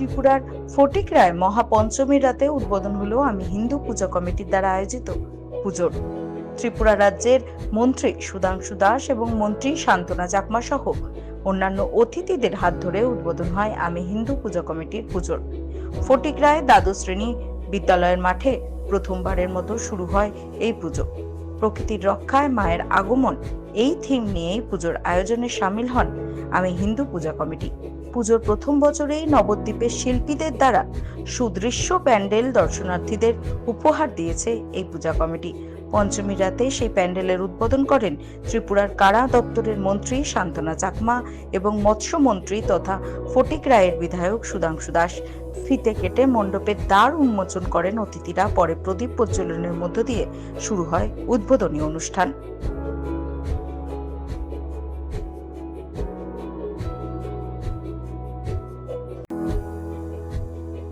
ত্রিপুরার ফটিকরায় মহাপঞ্চমীর রাতে উদ্বোধন হলো আমি হিন্দু পূজা কমিটির দ্বারা আয়োজিত পুজোর। ত্রিপুরা রাজ্যের মন্ত্রী সুধাংশু দাস এবং মন্ত্রী শান্তনা চাকমা সহ অন্যান্য অতিথিদের হাত ধরে উদ্বোধন হয় আমি হিন্দু পূজা কমিটির পুজোর। ফটিকরায় দ্বাদশ শ্রেণি বিদ্যালয়ের মাঠে প্রথমবারের মতো শুরু হয় এই পুজো। প্রকৃতির রক্ষায় মায়ের আগমন এই থিম নিয়েই পুজোর আয়োজনে সামিল হন আমি হিন্দু পূজা কমিটি। পুজোর প্রথম বছরেই নবদ্বীপের শিল্পীদের দ্বারা সুদৃশ্য প্যান্ডেল দর্শনার্থীদের উপহার দিয়েছে এই পূজা কমিটি। পঞ্চমী রাতে সেই প্যান্ডেলের উদ্বোধন করেন ত্রিপুরার কারা দপ্তরের মন্ত্রী শান্তনা চাকমা এবং মৎস্যমন্ত্রী তথা ফটিক রায়ের বিধায়ক সুধাংশু দাস। ফিতে কেটে মণ্ডপের দ্বার উন্মোচন করেন অতিথিরা। পরে প্রদীপ প্রজ্বলনের মধ্য দিয়ে শুরু হয় উদ্বোধনী অনুষ্ঠান।